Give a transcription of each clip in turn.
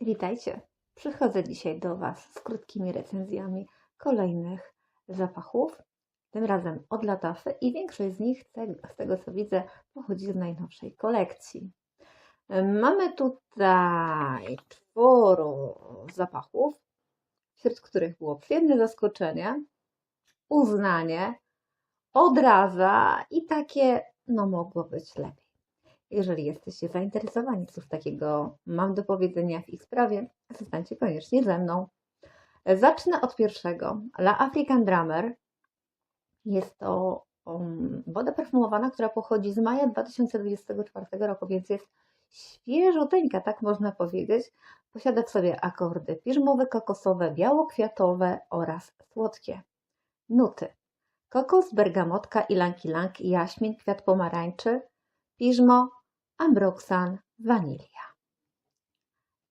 Witajcie. Przychodzę dzisiaj do Was z krótkimi recenzjami kolejnych zapachów. Tym razem od Latafy i większość z nich, z tego co widzę, pochodzi z najnowszej kolekcji. Mamy tutaj czworo zapachów, wśród których było przyjemne zaskoczenie, uznanie, odraza i takie, no mogło być lepiej. Jeżeli jesteście zainteresowani, cóż takiego mam do powiedzenia w ich sprawie, zostańcie koniecznie ze mną. Zacznę od pierwszego. La African Drummer. Jest to um, woda perfumowana, która pochodzi z maja 2024 roku, więc jest świeżuteńka, tak można powiedzieć. Posiada w sobie akordy piżmowe, kokosowe, białokwiatowe oraz słodkie. Nuty. Kokos, bergamotka, ilank-ilank, jaśmin, kwiat pomarańczy, piżmo, ambroksan, wanilia.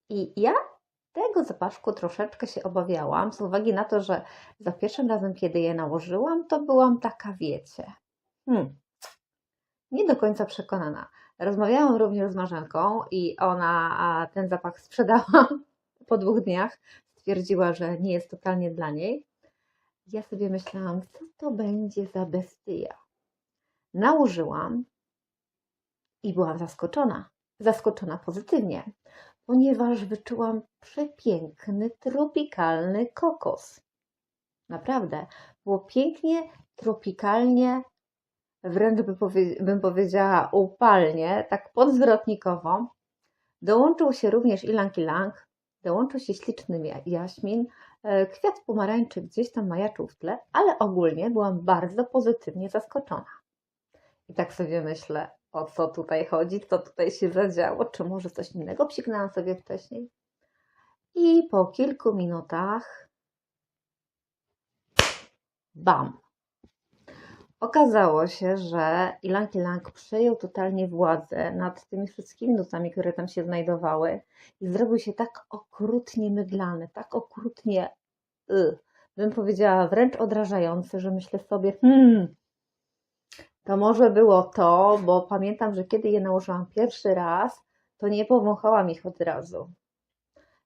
I ja tego zapaszku troszeczkę się obawiałam, z uwagi na to, że za pierwszym razem, kiedy je nałożyłam, to byłam taka, wiecie, hmm, nie do końca przekonana. Rozmawiałam również z Marzenką i ona ten zapach sprzedała po dwóch dniach. Stwierdziła, że nie jest totalnie dla niej. Ja sobie myślałam, co to będzie za bestia. Nałożyłam i byłam zaskoczona. Zaskoczona pozytywnie, ponieważ wyczułam przepiękny, tropikalny kokos. Naprawdę, było pięknie, tropikalnie, wręcz by powie- bym powiedziała upalnie, tak podzwrotnikowo. Dołączył się również ilank-ilank, dołączył się śliczny ja- jaśmin, e, kwiat pomarańczy gdzieś tam majaczył w tle, ale ogólnie byłam bardzo pozytywnie zaskoczona. I tak sobie myślę, o co tutaj chodzi, co tutaj się zadziało, czy może coś innego psiknęłam sobie wcześniej. I po kilku minutach bam! Okazało się, że Ilank Ilank przejął totalnie władzę nad tymi wszystkimi nutami, które tam się znajdowały i zrobił się tak okrutnie mydlany, tak okrutnie, y, bym powiedziała, wręcz odrażający, że myślę sobie, hmm, to może było to, bo pamiętam, że kiedy je nałożyłam pierwszy raz, to nie powąchałam ich od razu.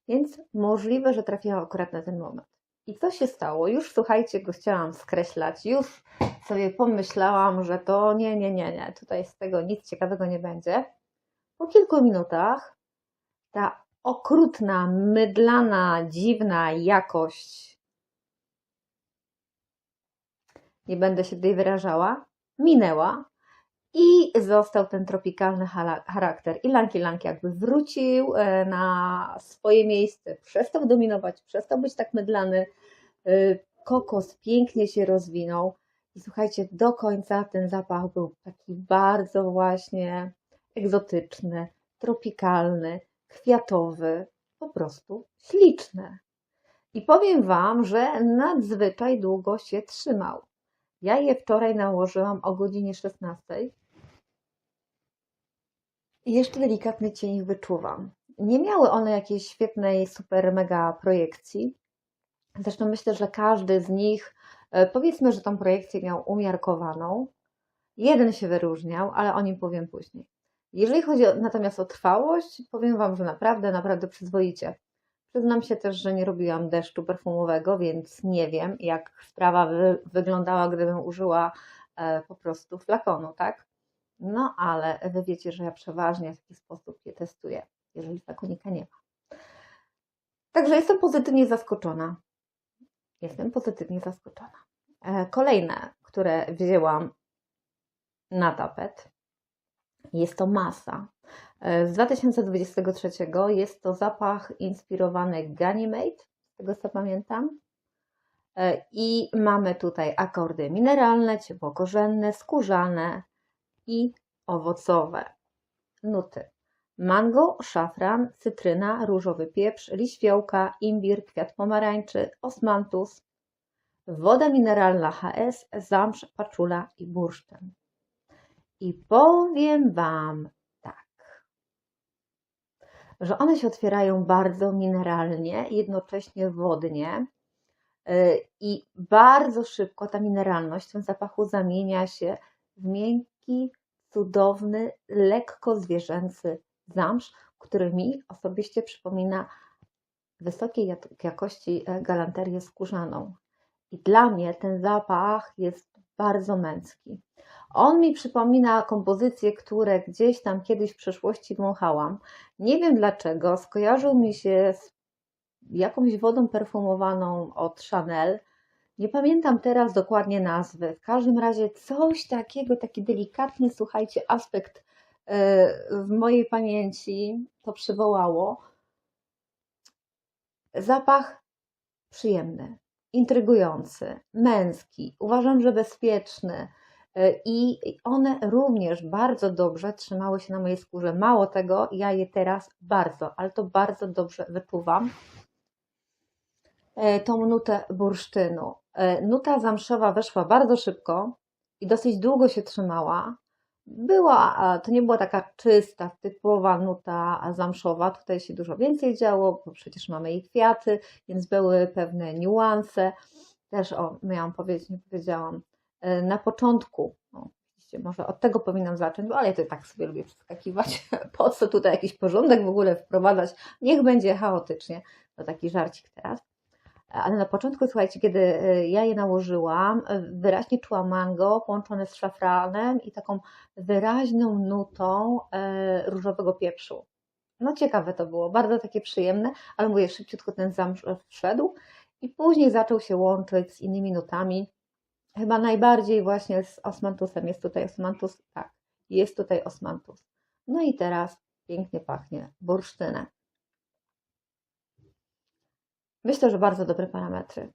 Więc możliwe, że trafiłam akurat na ten moment. I co się stało? Już słuchajcie, go chciałam skreślać, już sobie pomyślałam, że to nie, nie, nie, nie, tutaj z tego nic ciekawego nie będzie. Po kilku minutach ta okrutna, mydlana, dziwna jakość, nie będę się tutaj wyrażała, minęła i został ten tropikalny charakter. I Lanki Lanki jakby wrócił e, na swoje miejsce, przestał dominować, przestał być tak mydlany. E, Kokos pięknie się rozwinął. I słuchajcie, do końca ten zapach był taki bardzo właśnie egzotyczny, tropikalny, kwiatowy, po prostu śliczny. I powiem Wam, że nadzwyczaj długo się trzymał. Ja je wczoraj nałożyłam o godzinie 16. I jeszcze delikatny cień wyczuwam. Nie miały one jakiejś świetnej, super, mega projekcji. Zresztą myślę, że każdy z nich, e, powiedzmy, że tą projekcję miał umiarkowaną. Jeden się wyróżniał, ale o nim powiem później. Jeżeli chodzi natomiast o trwałość, powiem Wam, że naprawdę, naprawdę przyzwoicie. Przyznam się też, że nie robiłam deszczu perfumowego, więc nie wiem, jak sprawa wy, wyglądała, gdybym użyła e, po prostu flakonu, tak? No, ale Wy wiecie, że ja przeważnie w taki sposób je testuję, jeżeli flakonika nie ma. Także jestem pozytywnie zaskoczona. Jestem pozytywnie zaskoczona. E, Kolejne, które wzięłam na tapet, jest to masa. E, Z 2023 jest to zapach inspirowany Ganymede, z tego co pamiętam. E, I mamy tutaj akordy mineralne, ciepłokorzenne, skórzane i owocowe. Nuty. Mango, szafran, cytryna, różowy pieprz, liść fiołka, imbir, kwiat pomarańczy, osmantus, woda mineralna HS, zamrz, paczula i bursztyn. I powiem Wam że one się otwierają bardzo mineralnie, jednocześnie wodnie yy, i bardzo szybko ta mineralność w tym zapachu zamienia się w miękki, cudowny, lekko zwierzęcy zamsz, który mi osobiście przypomina wysokiej jak- jakości e, galanterię skórzaną. I dla mnie ten zapach jest bardzo męski. On mi przypomina kompozycje, które gdzieś tam kiedyś w przeszłości wąchałam. Nie wiem dlaczego, skojarzył mi się z jakąś wodą perfumowaną od Chanel. Nie pamiętam teraz dokładnie nazwy. W każdym razie coś takiego, taki delikatny, słuchajcie, aspekt e, w mojej pamięci to przywołało. Zapach przyjemny, intrygujący, męski, uważam, że bezpieczny. E, I one również bardzo dobrze trzymały się na mojej skórze. Mało tego, ja je teraz bardzo, ale to bardzo dobrze wyczuwam. E, Tą nutę bursztynu. E, Nuta zamszowa weszła bardzo szybko i dosyć długo się trzymała. Była, to nie była taka czysta, typowa nuta zamszowa. Tutaj się dużo więcej działo, bo przecież mamy i kwiaty, więc były pewne niuanse. Też, o, miałam powiedzieć, nie powiedziałam, na początku, o, oczywiście może od tego powinnam zacząć, bo ale ja to tak sobie lubię przeskakiwać. Po co tutaj jakiś porządek w ogóle wprowadzać? Niech będzie chaotycznie. To taki żarcik teraz. Ale na początku, słuchajcie, kiedy e, ja je nałożyłam, e, wyraźnie czułam mango połączone z szafranem i taką wyraźną nutą e, różowego pieprzu. No ciekawe to było, bardzo takie przyjemne, ale mówię, szybciutko ten zamsz wszedł i później zaczął się łączyć z innymi nutami. Chyba najbardziej właśnie z osmantusem. Jest tutaj osmantus, tak, jest tutaj osmantus. No i teraz pięknie pachnie bursztynem. Myślę, że bardzo dobre parametry.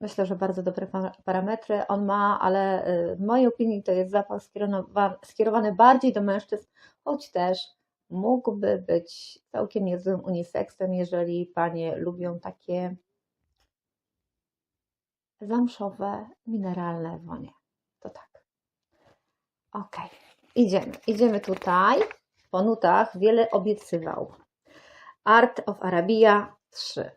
Myślę, że bardzo dobre pa- parametry on ma, ale y, w mojej opinii to jest zapach skierowa- skierowany bardziej do mężczyzn, choć też mógłby być całkiem niezłym uniseksem, jeżeli panie lubią takie zamszowe, mineralne wonie. To tak. Ok, idziemy. Idziemy tutaj. Po nutach wiele obiecywał. Art of Arabia 3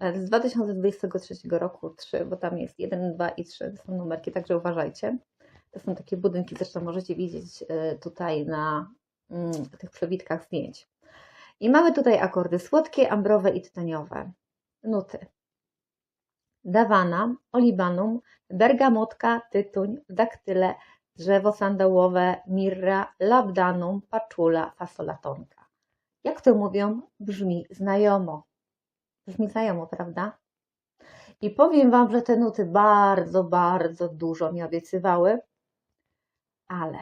z 2023 roku 3, bo tam jest 1, 2 i 3, to są numerki, także uważajcie. To są takie budynki, zresztą możecie widzieć e, tutaj na mm, tych przebitkach zdjęć. I mamy tutaj akordy słodkie, ambrowe i tytoniowe. Nuty. Dawana, olibanum, bergamotka, tytuń, daktyle, drzewo sandałowe, mirra, labdanum, paczula, fasolatonka. Jak to mówią, brzmi znajomo. Brzmi znajomo, prawda? I powiem Wam, że te nuty bardzo, bardzo dużo mi obiecywały, ale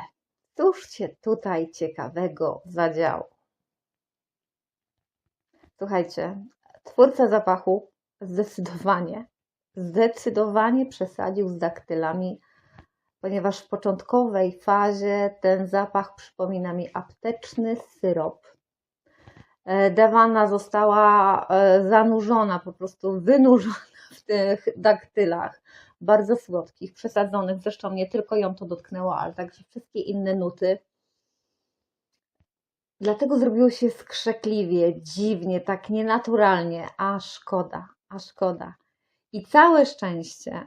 cóż się tutaj ciekawego zadziało? Słuchajcie, twórca zapachu zdecydowanie, zdecydowanie przesadził z daktylami, ponieważ w początkowej fazie ten zapach przypomina mi apteczny syrop Dewana została e, zanurzona, po prostu wynurzona w tych daktylach, bardzo słodkich, przesadzonych. Zresztą nie tylko ją to dotknęło, ale także wszystkie inne nuty. Dlatego zrobiło się skrzekliwie, dziwnie, tak nienaturalnie, a szkoda, a szkoda. I całe szczęście,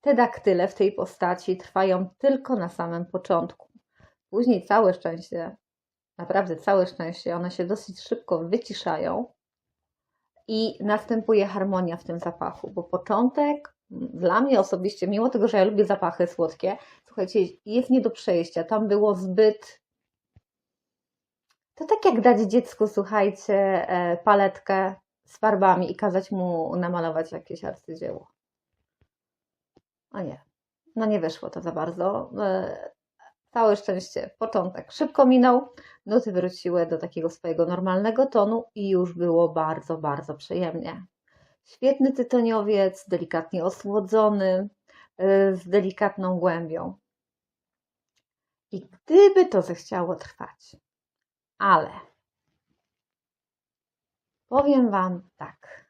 te daktyle w tej postaci trwają tylko na samym początku. Później całe szczęście naprawdę całe szczęście, one się dosyć szybko wyciszają i następuje harmonia w tym zapachu, bo początek dla mnie osobiście, mimo tego, że ja lubię zapachy słodkie, słuchajcie, jest nie do przejścia. Tam było zbyt. To tak jak dać dziecku, słuchajcie, e, paletkę z farbami i kazać mu namalować jakieś arcydzieło. O nie, no nie wyszło to za bardzo. E, Całe szczęście, początek szybko minął, nuty wróciły do takiego swojego normalnego tonu i już było bardzo, bardzo przyjemnie. Świetny tytoniowiec, delikatnie osłodzony, y, z delikatną głębią. I gdyby to zechciało trwać, ale powiem Wam tak,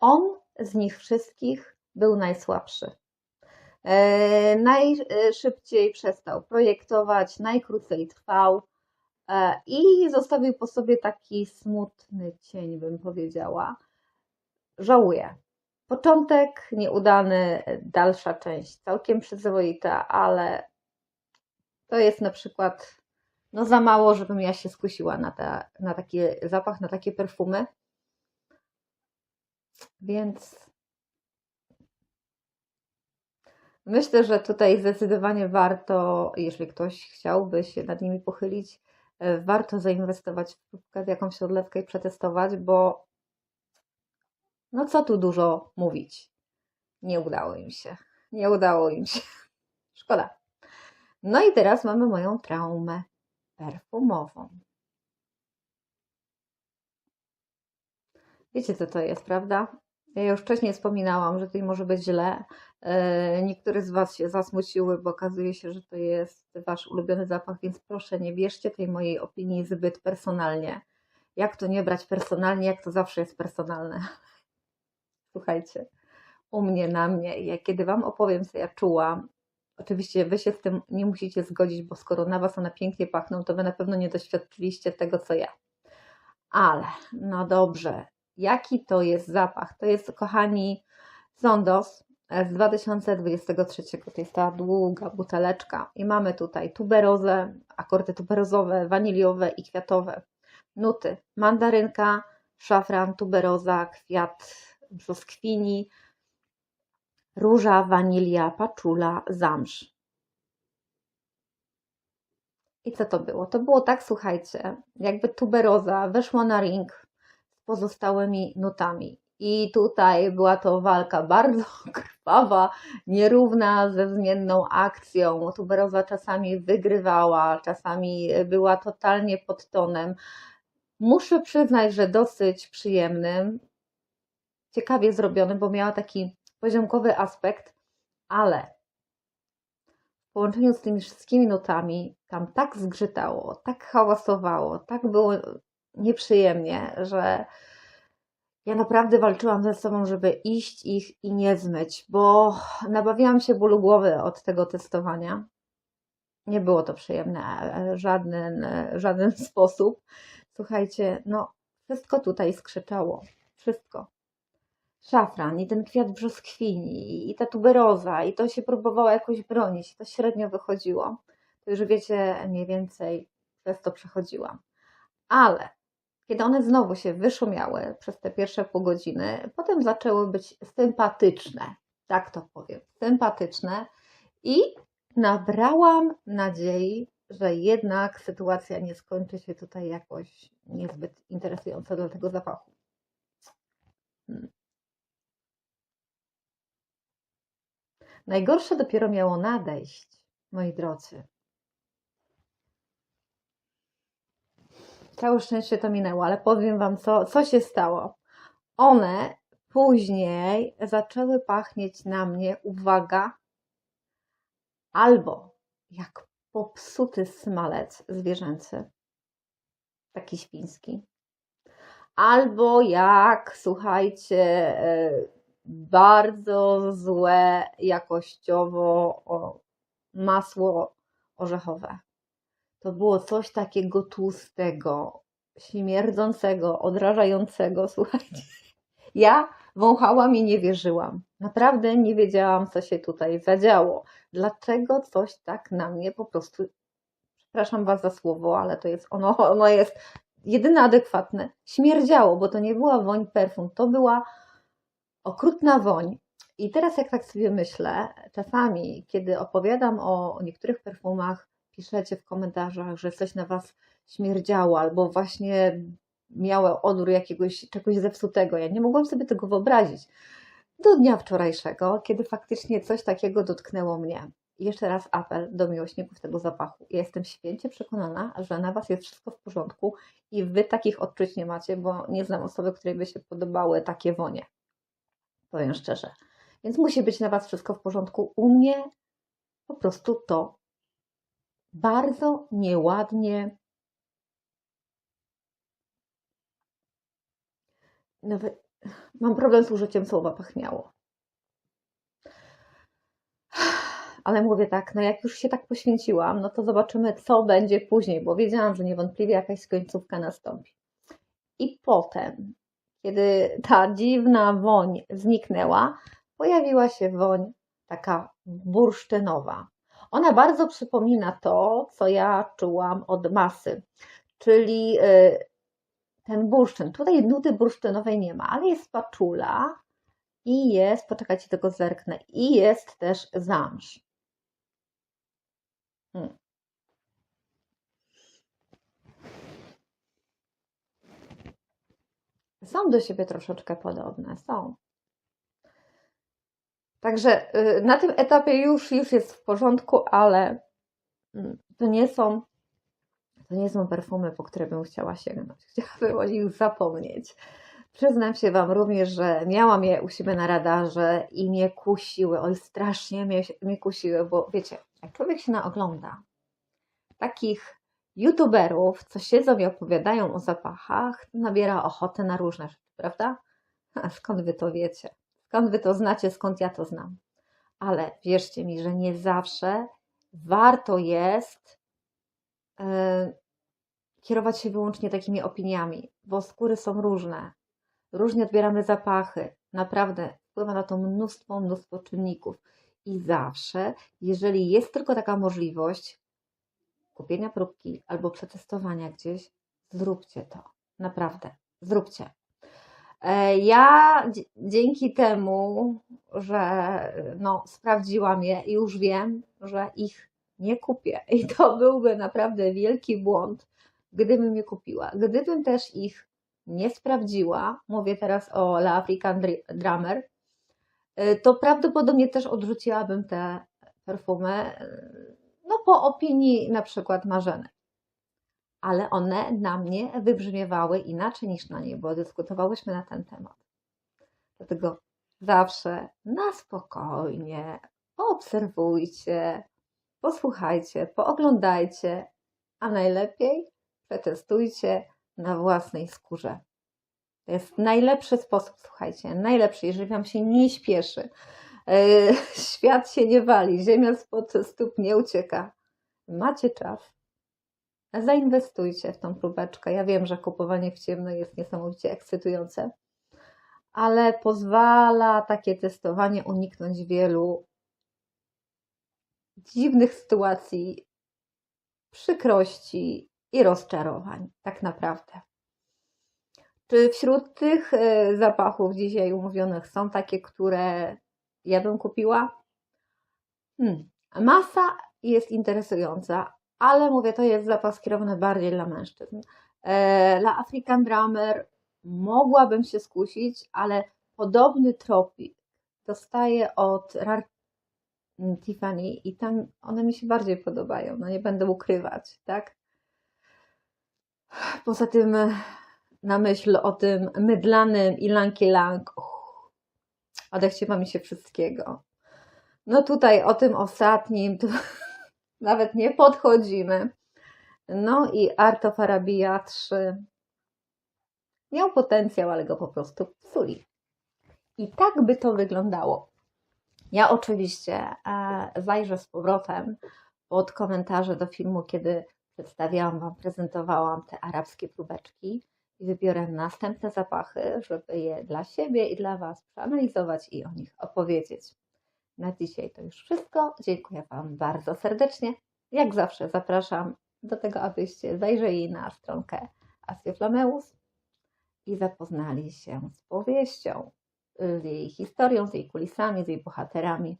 on z nich wszystkich był najsłabszy. E, najszybciej przestał projektować, najkrócej trwał e, i zostawił po sobie taki smutny cień, bym powiedziała. Żałuję. Początek nieudany, dalsza część całkiem przyzwoita, ale To jest na przykład no za mało, żebym ja się skusiła na, na taki zapach, na takie perfumy. Więc myślę, że tutaj zdecydowanie warto, jeżeli ktoś chciałby się nad nimi pochylić, e, warto zainwestować w jakąś odlewkę i przetestować, bo no co tu dużo mówić. Nie udało im się. Nie udało im się. Szkoda. No i teraz mamy moją traumę perfumową. Wiecie, co to jest, prawda? Ja już wcześniej wspominałam, że tutaj może być źle. E, Niektóre z Was się zasmuciły, bo okazuje się, że to jest Wasz ulubiony zapach, więc proszę nie bierzcie tej mojej opinii zbyt personalnie. Jak to nie brać personalnie, jak to zawsze jest personalne. Słuchajcie, u mnie, na mnie, ja kiedy Wam opowiem, co ja czułam, oczywiście Wy się z tym nie musicie zgodzić, bo skoro na Was one pięknie pachną, to Wy na pewno nie doświadczyliście tego, co ja. Ale, no dobrze, jaki to jest zapach? To jest, kochani, Zondos z 2023. To jest ta długa buteleczka. I mamy tutaj tuberozę, akordy tuberozowe, waniliowe i kwiatowe. Nuty mandarynka, szafran, tuberoza, kwiat brzoskwini, róża, wanilia, paczula, zamrz. I co to było? To było tak, słuchajcie, jakby tuberoza weszła na ring z pozostałymi nutami. I tutaj była to walka bardzo krwawa, nierówna, ze wzmienną akcją. Tuberoza czasami wygrywała, czasami była totalnie pod tonem. Muszę przyznać, że dosyć przyjemnym, ciekawie zrobiony, bo miała taki poziomkowy aspekt, ale w połączeniu z tymi wszystkimi nutami tam tak zgrzytało, tak hałasowało, tak było nieprzyjemnie, że ja naprawdę walczyłam ze sobą, żeby iść ich i nie zmyć, bo nabawiłam się bólu głowy od tego testowania. Nie było to przyjemne w żaden, żaden sposób. Słuchajcie, no wszystko tutaj skrzyczało. Wszystko szafran i ten kwiat brzoskwini i ta tuberoza i to się próbowało jakoś bronić, to średnio wychodziło. To już wiecie, mniej więcej przez to przechodziłam. Ale kiedy one znowu się wyszumiały przez te pierwsze pół godziny, potem zaczęły być sympatyczne, tak to powiem, sympatyczne i nabrałam nadziei, że jednak sytuacja nie skończy się tutaj jakoś niezbyt interesująco dla tego zapachu. Hmm. Najgorsze dopiero miało nadejść, moi drodzy. Całe szczęście to minęło, ale powiem Wam, co, co się stało. One później zaczęły pachnieć na mnie, uwaga, albo jak popsuty smalec zwierzęcy, taki świński, albo jak, słuchajcie, e, bardzo złe jakościowo masło orzechowe. To było coś takiego tłustego, śmierdzącego, odrażającego. Słuchajcie, ja wąchałam i nie wierzyłam. Naprawdę nie wiedziałam, co się tutaj zadziało. Dlaczego coś tak na mnie po prostu, przepraszam Was za słowo, ale to jest ono, ono jest jedyne adekwatne, śmierdziało, bo to nie była woń perfum, to była okrutna woń. I teraz, jak tak sobie myślę, czasami, kiedy opowiadam o niektórych perfumach, piszecie w komentarzach, że coś na Was śmierdziało, albo właśnie miało odór jakiegoś czegoś zepsutego. Ja nie mogłam sobie tego wyobrazić. Do dnia wczorajszego, kiedy faktycznie coś takiego dotknęło mnie. Jeszcze raz apel do miłośników tego zapachu. Ja jestem święcie przekonana, że na Was jest wszystko w porządku i Wy takich odczuć nie macie, bo nie znam osoby, której by się podobały takie wonie powiem szczerze. Więc musi być na Was wszystko w porządku. U mnie po prostu to bardzo nieładnie. Nawet mam problem z użyciem słowa pachniało. Ale mówię tak, no jak już się tak poświęciłam, no to zobaczymy, co będzie później, bo wiedziałam, że niewątpliwie jakaś końcówka nastąpi. I potem kiedy ta dziwna woń zniknęła, pojawiła się woń taka bursztynowa. Ona bardzo przypomina to, co ja czułam od masy, czyli y, ten bursztyn. Tutaj nuty bursztynowej nie ma, ale jest paczula i jest, poczekajcie, tego zerknę, i jest też zamsz. Hmm. Są do siebie troszeczkę podobne, są. Także y, na tym etapie już, już jest w porządku, ale mm, to nie są to nie są perfumy, po które bym chciała sięgnąć. Chciałabym o nich zapomnieć. Przyznam się Wam również, że miałam je u siebie na radarze i mnie kusiły. Oj, strasznie mnie, mnie kusiły, bo wiecie, jak człowiek się naogląda takich youtuberów, co siedzą i opowiadają o zapachach, nabiera ochotę na różne rzeczy, prawda? A skąd Wy to wiecie? Skąd Wy to znacie, skąd ja to znam? Ale wierzcie mi, że nie zawsze warto jest yy, kierować się wyłącznie takimi opiniami, bo skóry są różne. Różnie odbieramy zapachy. Naprawdę wpływa na to mnóstwo, mnóstwo czynników. I zawsze, jeżeli jest tylko taka możliwość kupienia próbki albo przetestowania gdzieś, zróbcie to. Naprawdę, zróbcie. E, ja dzięki temu, że no, sprawdziłam je już wiem, że ich nie kupię. I to byłby naprawdę wielki błąd, gdybym je kupiła. Gdybym też ich nie sprawdziła, mówię teraz o La African Drummer, y, to prawdopodobnie też odrzuciłabym te perfumy, y, no po opinii na przykład Marzeny. Ale one na mnie wybrzmiewały inaczej niż na nie, bo dyskutowałyśmy na ten temat. Dlatego zawsze na spokojnie poobserwujcie, posłuchajcie, pooglądajcie, a najlepiej przetestujcie na własnej skórze. To jest najlepszy sposób, słuchajcie, najlepszy, jeżeli Wam się nie śpieszy, świat się nie wali, ziemia spod stóp nie ucieka. Macie czas. Zainwestujcie w tą próbeczkę. Ja wiem, że kupowanie w ciemno jest niesamowicie ekscytujące, ale pozwala takie testowanie uniknąć wielu dziwnych sytuacji, przykrości i rozczarowań, tak naprawdę. Czy wśród tych e, zapachów dzisiaj umówionych są takie, które ja bym kupiła? Hmm. Masa jest interesująca, ale mówię, to jest zapach skierowany bardziej dla mężczyzn. E, dla African Drummer mogłabym się skusić, ale podobny tropik dostaję od Rare Tiffany i tam one mi się bardziej podobają, no nie będę ukrywać, tak? Poza tym na myśl o tym mydlanym i lanki lang odechciewa mi się wszystkiego. No tutaj o tym ostatnim to nawet nie podchodzimy. No i Arto Farabia 3 miał potencjał, ale go po prostu psuli. I tak by to wyglądało. Ja oczywiście e, zajrzę z powrotem pod komentarze do filmu, kiedy przedstawiałam Wam, prezentowałam te arabskie próbeczki i wybiorę następne zapachy, żeby je dla siebie i dla Was przeanalizować i o nich opowiedzieć. Na dzisiaj to już wszystko. Dziękuję Wam bardzo serdecznie. Jak zawsze zapraszam do tego, abyście zajrzeli na stronkę Flameus i zapoznali się z powieścią, z jej historią, z jej kulisami, z jej bohaterami.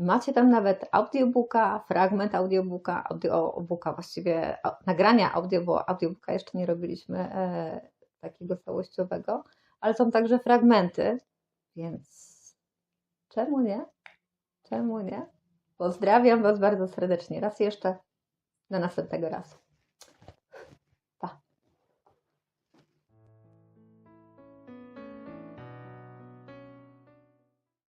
Macie tam nawet audiobooka, fragment audiobooka, audiobooka właściwie nagrania audio, bo audiobooka jeszcze nie robiliśmy e, takiego całościowego, ale są także fragmenty, więc czemu nie? Czemu nie? Pozdrawiam Was bardzo serdecznie. Raz jeszcze. Do następnego razu.